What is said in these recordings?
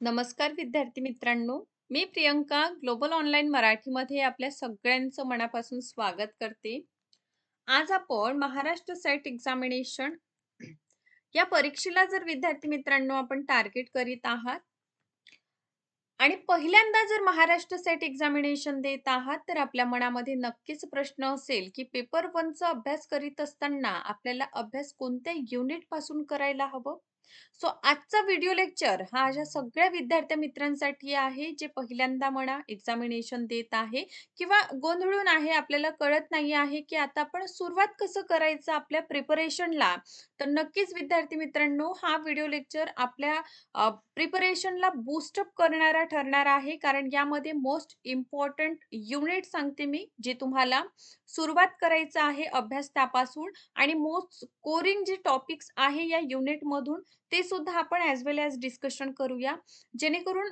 नमस्कार विद्यार्थी मित्रांनो. मी प्रियंका ग्लोबल ऑनलाईन मराठीमध्ये आपल्या सगळ्यांचं मनापासून स्वागत करते. आज आपण महाराष्ट्र सेट एक्झामिनेशन या परीक्षेला जर विद्यार्थी मित्रांनो आपण टार्गेट करीत आहात आणि पहिल्यांदा जर महाराष्ट्र सेट एक्झामिनेशन देत आहात तर आपल्या मनामध्ये नक्कीच प्रश्न असेल की पेपर वनचा अभ्यास करीत असताना आपल्याला अभ्यास कोणत्या युनिटपासून करायला हवं? सो आजचा व्हिडिओ लेक्चर हा अशा सगळ्या विद्यार्थी मित्रांसाठी आहे जे पहिल्यांदा म्हणा एक्झामिनेशन देत आहे किंवा गोंधळून आहे आपल्याला कळत नाही आहे की आता आपण सुरुवात कसं करायचं आपल्या प्रिपरेशनला. तर नक्कीच विद्यार्थी मित्रांनो हा व्हिडिओ लेक्चर आपल्या प्रिपरेशनला बूस्टअप करणारा ठरणार आहे. कारण यामध्ये मोस्ट इम्पॉर्टंट युनिट सांगते मी जे तुम्हाला सुरुवात करायचं आहे अभ्यास त्यापासून आणि मोस्ट स्कोरिंग जे टॉपिक्स आहे या युनिट मधून ते सुद्धा आपण ॲज वेल ॲज डिस्कशन करूया. जेणेकरून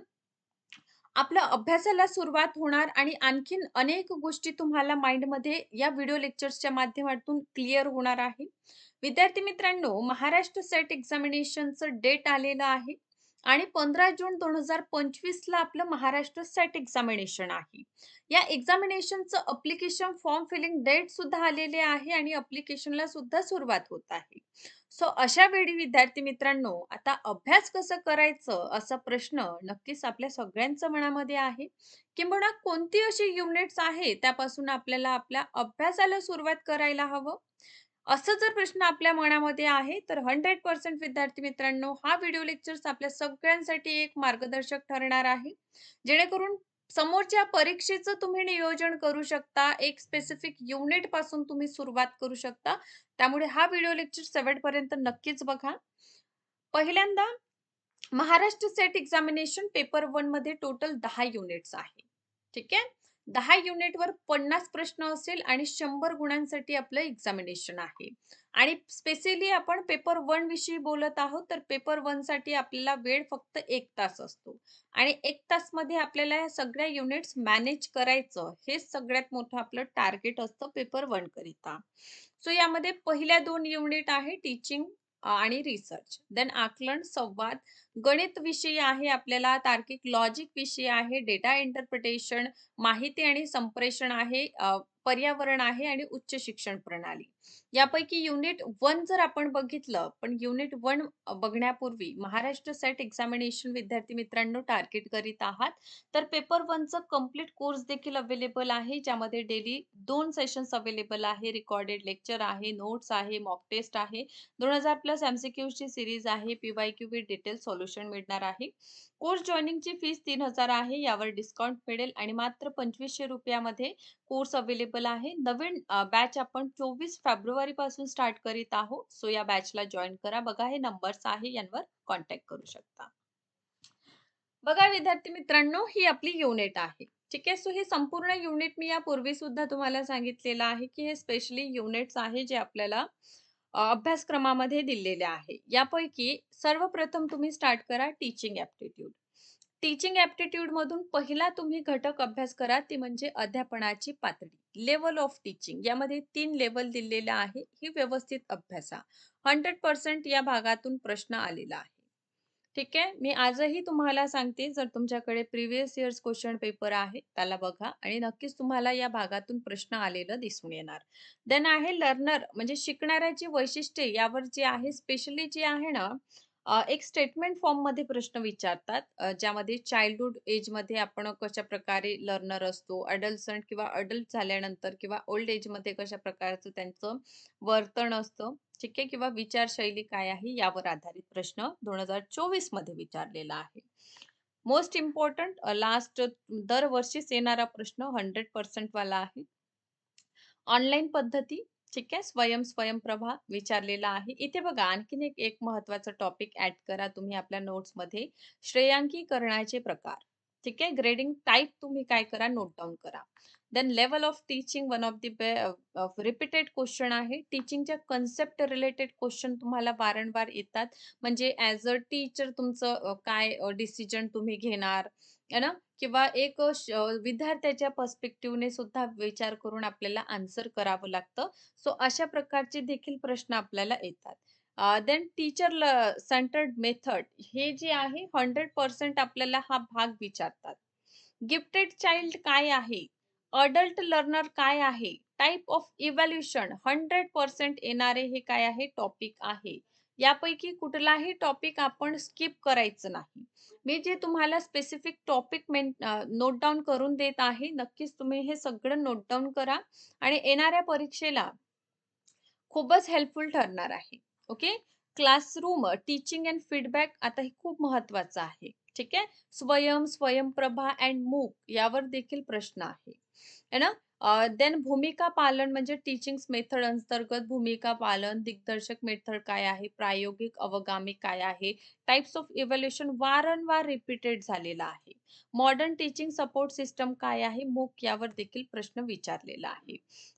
आपल्या अभ्यासाला सुरुवात होणार आणि आणखीन अनेक गोष्टी तुम्हाला माइंडमध्ये या व्हिडिओ लेक्चर्सच्या माध्यमातून क्लिअर होणार आहे. विद्यार्थी मित्रांनो महाराष्ट्र सेट एक्झामिनेशनचं डेट आलेलं आहे. आणि पंधरा जून दोन हजार पंचवीसला आपलं महाराष्ट्र सेट एक्झामिनेशन आहे. या एक्झामिनेशनचं अप्लिकेशन फॉर्म फिलिंग डेट सुद्धा आलेले आहे आणि अप्लिकेशनला सुद्धा सुरुवात होत आहे. सो अशा वेळी विद्यार्थी मित्रांनो आता अभ्यास कसं करायचं असा प्रश्न नक्कीच आपल्या सगळ्यांचं मनामध्ये आहे. किंबहुना कोणती अशी युनिट्स आहे त्यापासून आपल्याला आपल्या अभ्यासाला सुरुवात करायला हवं? असं जर प्रश्न आपल्या मनामध्ये आहे तर हंड्रेड पर्सेंट विद्यार्थी मित्रांनो हा व्हिडिओ लेक्चर्स आपल्या सगळ्यांसाठी एक मार्गदर्शक ठरणार आहे. जेणेकरून समोरच्या परीक्षेचं तुम्ही नियोजन करू शकता एक स्पेसिफिक युनिटपासून तुम्ही सुरुवात करू शकता. त्यामुळे हा व्हिडिओ लेक्चर सेवन पर्यंत नक्कीच बघा. पहिल्यांदा महाराष्ट्र सेट एक्झामिनेशन पेपर वनमध्ये टोटल दहा युनिट्स आहे. ठीक आहे? दहा युनिटवर पन्नास प्रश्न असेल आणि शंभर गुणांसाठी आपलं एक्झामिनेशन आहे. आणि स्पेशली आपण पेपर वन विषयी बोलत आहोत तर पेपर वनसाठी आपल्याला वेळ फक्त एक तास असतो. आणि एक तासमध्ये आपल्याला या सगळ्या युनिट्स मॅनेज करायचं हे सगळ्यात मोठं आपलं टार्गेट असतं पेपर वन करिता. सो यामध्ये पहिल्या दोन युनिट आहे टीचिंग आणि रिसर्च देन आकलन संवाद गणित विषयी आहे आपल्याला तार्किक लॉजिक विषय आहे डेटा इंटरप्रिटेशन माहिती आणि संप्रेषण आहे पर्यावरण आहे आणि उच्च शिक्षण प्रणाली. यापैकी युनिट वन जर आपण बघितलं पण युनिट वन बघण्यापूर्वी महाराष्ट्र सेट एक्झामिनेशन विद्यार्थी मित्रांनो टार्गेट करीत आहात. तर पेपर वनचं कंप्लीट कोर्स देखील अवेलेबल आहे ज्यामध्ये डेली दोन सेशन्स अवेलेबल आहे. रेकॉर्डेड लेक्चर आहे नोट्स आहे मॉक टेस्ट आहे. दोन हजार प्लस ची सिरीज आहे PY Q with detail solution मिळणार आहे. कोर्स जॉईनिंगची फीस तीन हजार आहे यावर डिस्काउंट मिळेल आणि मात्र पंचवीसशे रुपयामध्ये कोर्स अवेलेबल आहे. नवीन बॅच आपण चोवीस फेब्रुवारी पासून स्टार्ट करीत आहोत. सो या बॅचला जॉईन करा. बघा हे नंबर्स आहे यांवर कॉन्टॅक्ट करू शकता. बघा विद्यार्थी मित्रांनो ही आपली युनिट आहे. ठीक आहे? सो हे संपूर्ण युनिट मी यापूर्वी सुद्धा तुम्हाला सांगितलेलं आहे की हे स्पेशली युनिट्स आहे जे आपल्याला अभ्यासक्रमामध्ये दिलेले आहे. यापैकी सर्वप्रथम तुम्ही स्टार्ट करा टीचिंग ऍप्टिट्यूड टीचिंग ऍप्टिट्यूड मधून पहिला तुम्ही घटक अभ्यास करा ती म्हणजे अध्यापनाची पातळी. लेवल ऑफ टीचिंग यामध्ये तीन लेवल दिलेले आहे. ही व्यवस्थित अभ्यासा. हंड्रेड पर्सेंट या भागातून प्रश्न आलेला आहे. ठीक आहे. मी आजही तुम्हाला सांगते जर तुमच्याकडे प्रिव्हियस इयर्स क्वेश्चन पेपर आहे त्याला बघा आणि नक्कीच तुम्हाला या भागातून प्रश्न आलेलं दिसून येणार. देन आहे लर्नर म्हणजे शिकणाऱ्याची वैशिष्ट्ये यावर जे आहे स्पेशली जे आहे ना एक स्टेटमेंट फॉर्ममध्ये प्रश्न विचारतात. ज्यामध्ये चाइल्डहुड एजमध्ये आपण कशा प्रकारे लर्नर असतो अडल्टसंट किंवा अडल्ट झाल्यानंतर किंवा ओल्ड एजमध्ये कशा प्रकारचं त्यांचं वर्तन असतं. ठीक आहे किंवा विचारशैली काय आहे यावर आधारित प्रश्न दोन हजार चोवीसमध्ये विचारलेला आहे. मोस्ट इम्पॉर्टंट लास्ट दरवर्षीच येणारा प्रश्न हंड्रेड पर्सेंट वाला आहे. ऑनलाईन पद्धती ठीक आहे स्वयं स्वयंप्रभा विचारलेला आहे. इथे बघा आणखीन एक एक महत्वाचं टॉपिक ऍड करा. तुम्ही आपल्या नोट्समध्ये श्रेयांकीकरणाचे प्रकार ठीक आहे ग्रेडिंग टाईप तुम्ही काय करा नोट डाऊन करा. Then level of teaching one of the repeated question आहे. टीचिंगच्या कन्सेप्ट रिलेटेड क्वेश्चन तुम्हाला वारंवार येतात. म्हणजे ऍज अ टीचर तुमचं काय डिसिजन तुम्ही घेणार है ना? किंवा एक विद्यार्थ्याच्या पर्स्पेक्टिव्हने सुद्धा विचार करून आपल्याला आन्सर करावं लागतं. सो अशा प्रकारचे देखील प्रश्न आपल्याला येतात. देन टीचर सेंटर्ड मेथड हे जे आहे हंड्रेड पर्सेंट आपल्याला हा भाग विचारतात. गिफ्टेड चाइल्ड काय आहे? अडल्ट लर्नर काय आहे? Type of evaluation hundred percent येणारे हे काय आहे? टॉपिक आहे. यापैकी कुठलाही टॉपिक आपण स्किप करायचं नाही. मी जे तुम्हाला स्पेसिफिक टॉपिक नोट डाऊन करून देत आहे नक्कीच तुम्ही हे सगळं नोट डाऊन करा आणि येणाऱ्या परीक्षेला खूपच हेल्पफुल ठरणार आहे. Okay classroom teaching and feedback आता हे खूप महत्वाचं आहे. ठीक आहे? स्वयं स्वयंप्रभा अँड मूक यावर देखील प्रश्न आहे. है ना? देन भूमिका पालन म्हणजे टीचिंग मेथड अंतर्गत भूमिका पालन दिग्दर्शक मेथड काय आहे प्रायोगिक अवगामी काय आहे टाइप्स ऑफ इव्हॅल्युएशन वारंवार रिपीटेड झालेला आहे. मॉडर्न टीचिंग सपोर्ट सिस्टम काय आहे मूक यावर देखील प्रश्न विचारलेला आहे.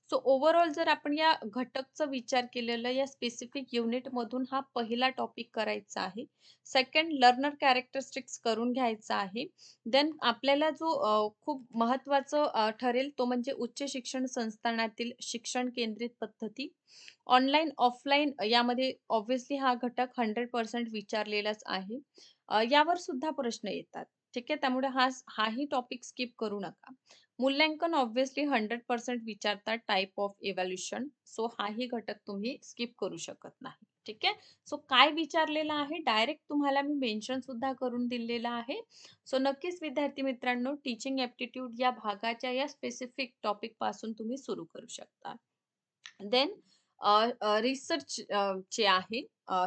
सो ओव्हरऑल जर आपण या घटकचा विचार केलेला या स्पेसिफिक युनिट मधून हा पहिला टॉपिक करायचा आहे. सेकंड लर्नर कॅरेक्टरिस्टिक्स करून घ्यायचा आहे. देन आपल्याला जो खूप महत्वाचं ठरेल तो म्हणजे उच्च शिक्षण संस्थानातील शिक्षण केंद्रित पद्धती. ऑनलाईन ऑफलाईन यामध्ये ऑब्व्हियसली हा घटक हंड्रेड पर्सेंट विचारलेलाच आहे. यावर सुद्धा प्रश्न येतात. ठीक आहे? त्यामुळे हा हाही टॉपिक स्किप करू नका. मूल्यांकन ऑब्व्हियसली हंड्रेड पर्सेंट विचारतात टाइप ऑफ इव्हॅल्युशन सो हाही घटक तुम्ही स्किप करू शकत नाही. ठीक आहे? सो काय विचारलेलं आहे? डायरेक्ट तुम्हाला मी मेन्शन सुद्धा करून दिलेलं आहे. सो नक्कीच विद्यार्थी मित्रांनो टीचिंग ॲप्टिट्यूड या भागाच्या या स्पेसिफिक टॉपिकपासून तुम्ही सुरू करू शकता. देन रिसर्च चे आहे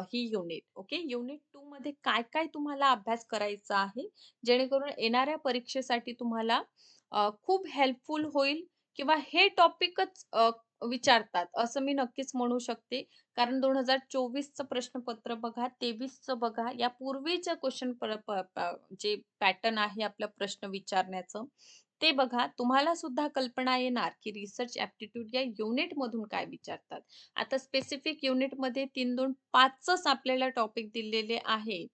ही युनिट ओके युनिट टू मध्ये काय काय तुम्हाला अभ्यास करायचा आहे? जेणेकरून येणाऱ्या परीक्षेसाठी तुम्हाला खूप हेल्पफुल होईल किंवा हे टॉपिकच विचारतात. असं मी नक्कीच म्हणू शकते. कारण दोन हजार चोवीसचं प्रश्नपत्र बघा तेवीसचं बघा या पूर्वीच्या क्वेश्चन जे पॅटर्न आहे आपला प्रश्न विचारण्याचं. ते बघा तुम्हाला सुद्धा कल्पना येणार की रिसर्च ऍप्टिट्यूड या युनिटमधून काय विचारतात. आता स्पेसिफिक युनिटमध्ये तीन दोन पाचच आपल्याला टॉपिक दिलेले आहे.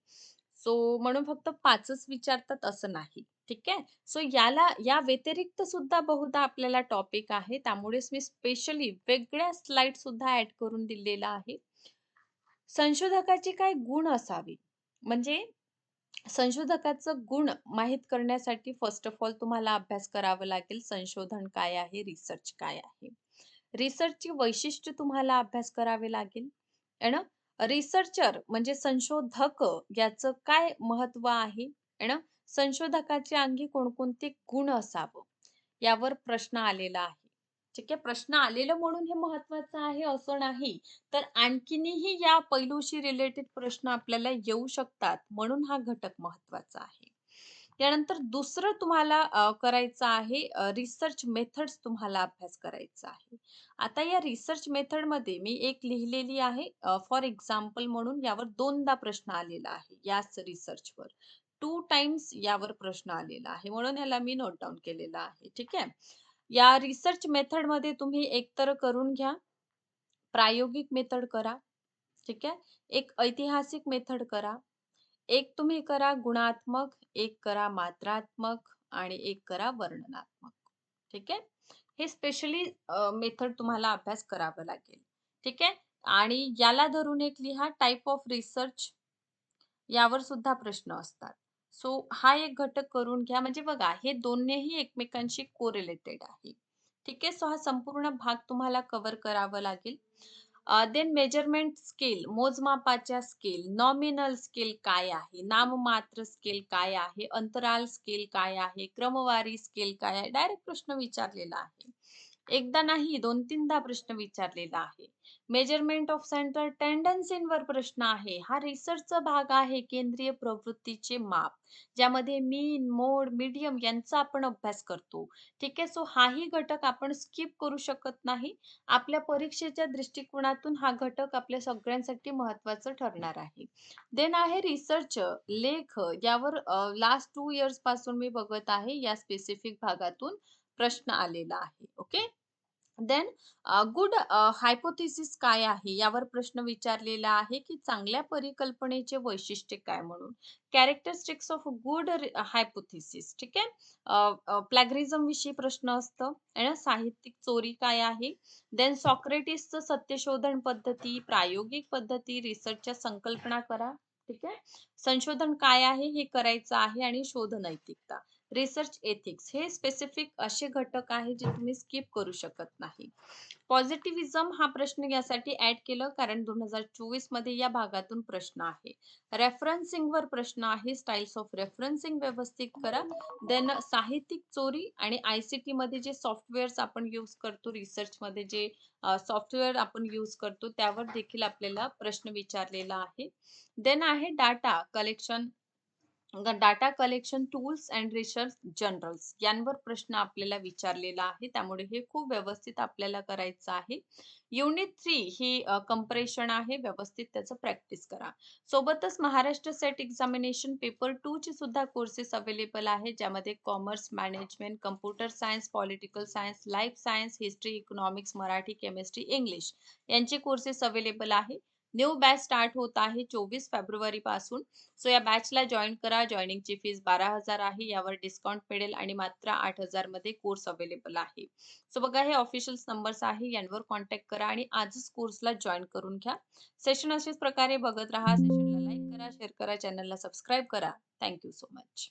सो म्हणून फक्त पाचच विचारतात असं नाही. ठीक आहे? सो याला या व्यतिरिक्त सुद्धा बहुधा आपल्याला टॉपिक आहे. त्यामुळेच मी स्पेशली वेगळ्या स्लाइड सुद्धा ऍड करून दिलेला आहे. संशोधकाची काय गुण असावी? म्हणजे संशोधकाचं गुण माहीत करण्यासाठी फर्स्ट ऑफ ऑल तुम्हाला अभ्यास करावा लागेल संशोधन काय आहे रिसर्च काय आहे. रिसर्चची वैशिष्ट्य तुम्हाला अभ्यास करावे लागेल. ना रिसर्चर म्हणजे संशोधक याचं काय महत्त्व आहे? ना संशोधकाचे अंगी कोणकोणते गुण असावं? यावर प्रश्न आलेला आहे. ठीक आहे? प्रश्न आलेलं म्हणून हे महत्वाचं आहे असं नाही. तर आणखीनही या पैलूशी रिलेटेड प्रश्न आपल्याला येऊ शकतात म्हणून हा घटक महत्त्वाचा आहे. त्यानंतर दुसरं तुम्हाला करायचं आहे रिसर्च मेथड्स तुम्हाला अभ्यास करायचा आहे. आता या रिसर्च मेथडमध्ये मी एक लिहिलेली आहे फॉर एक्झाम्पल म्हणून यावर दोनदा प्रश्न आलेला आहे याच रिसर्चवर टू टाइम्स यावर प्रश्न आलेला आहे म्हणून याला मी नोट डाऊन केलेला आहे ठीक आहे? या रिसर्च मेथडमध्ये तुम्ही एकतर करून घ्या. प्रायोगिक मेथड करा. ठीक आहे? एक ऐतिहासिक मेथड करा. एक तुम्ही करा गुणात्मक एक करा मात्रात्मक आणि एक करा वर्णनात्मक. ठीक आहे? हे स्पेशली मेथड तुम्हाला अभ्यास करावा लागेल. ठीक आहे? आणि याला धरून एक लिहा टाइप ऑफ रिसर्च यावर सुद्धा प्रश्न असतात. सो हा एक घटक करून घ्या. म्हणजे बघा हे दोन्हीही एकमेकांशी कोरिलेटेड आहे. ठीक आहे? सो हा संपूर्ण भाग तुम्हाला कव्हर करावा लागेल. देन मेजरमेंट स्केल मोजमापाच्या स्केल नॉमिनल स्केल काय आहे? नाममात्र स्केल काय आहे? अंतराल स्केल काय आहे? क्रमवारी स्केल काय आहे? डायरेक्ट प्रश्न विचारलेला आहे. एकदा नाही दोन तीनदा प्रश्न विचारलेला आहे. मेजरमेंट ऑफ सेंटर टेंडन्सींवर प्रश्न आहे. हा रिसर्चचा भाग आहे केंद्रीय प्रवृत्तीचे माप ज्यामध्ये मीन मोड मीडियम यांचा आपण अभ्यास करतो. ठीक आहे? सो हाही घटक आपण स्किप करू शकत नाही. आपल्या परीक्षेच्या दृष्टिकोनातून हा घटक आपल्या सगळ्यांसाठी महत्वाचं ठरणार आहे. देन आहे रिसर्च लेख यावर लास्ट टू इयर्सपासून मी बघत आहे. या स्पेसिफिक भागातून प्रश्न आलेला आहे. ओके देन गुड हायपोथेसिस काय आहे? यावर प्रश्न विचारलेला आहे की चांगल्या परिकल्पनेचे वैशिष्ट्य काय म्हणून? कॅरेक्टरिस्टिक्स ऑफ गुड हायपोथेसिस ठीक आहे? प्लॅगरिझम विषयी प्रश्न असतं. आणि साहित्यिक चोरी काय आहे? देन सॉक्रेटिसचं सत्यशोधन पद्धती प्रायोगिक पद्धती रिसर्चच्या संकल्पना करा ठीक आहे? संशोधन काय आहे? हे करायचं आहे आणि शोध नैतिकता. रिसर्च एथिक्स हे स्पेसिफिक असे घटक आहे जे तुम्ही स्किप करू शकत नाही. पॉझिटिव्हिझम हा प्रश्न यासाठी ऍड केलं कारण दोन हजार चोवीसमध्ये या भागातून प्रश्न आहे. रेफरन्सिंग वर प्रश्न आहे. स्टाईल्स ऑफ रेफरन्सिंग व्यवस्थित करा. देन साहित्यिक चोरी आणि आयसीटी मध्ये जे सॉफ्टवेअर्स आपण यूज करतो रिसर्च मध्ये जे सॉफ्टवेअर आपण यूज करतो त्यावर देखील आपल्याला प्रश्न विचारलेला आहे. देन आहे data collection data collection tools and research journals यांवर प्रश्न आपल्याला विचारलेला आहे. त्यामुळे हे खूप व्यवस्थित आपल्याला करायचं आहे. युनिट थ्री ही कंपरेशन आहे. व्यवस्थित त्याचं प्रॅक्टिस करा. सोबतच Maharashtra set examination paper two चे सुद्धा कोर्सेस अवेलेबल आहे ज्यामध्ये commerce management computer science political science life science history economics Marathi chemistry English यांचे कोर्सेस अवेलेबल आहे. न्यू बॅच स्टार्ट होत आहे चोवीस फेब्रुवारी पासून. सो या बॅचला जॉईन करा. जॉईनिंगची फीस बारा हजार आहे. यावर डिस्काउंट मिळेल आणि मात्र आठ हजारमध्ये कोर्स अवेलेबल आहे. सो बघा हे ऑफिशियल नंबर्स आहे. यांवर कॉन्टॅक्ट करा आणि आजच कोर्सला जॉईन करून घ्या. सेशन अशाच प्रकारे बघत राहा. सेशनला लाईक करा शेअर करा चॅनलला सबस्क्राईब करा. Thank you so much.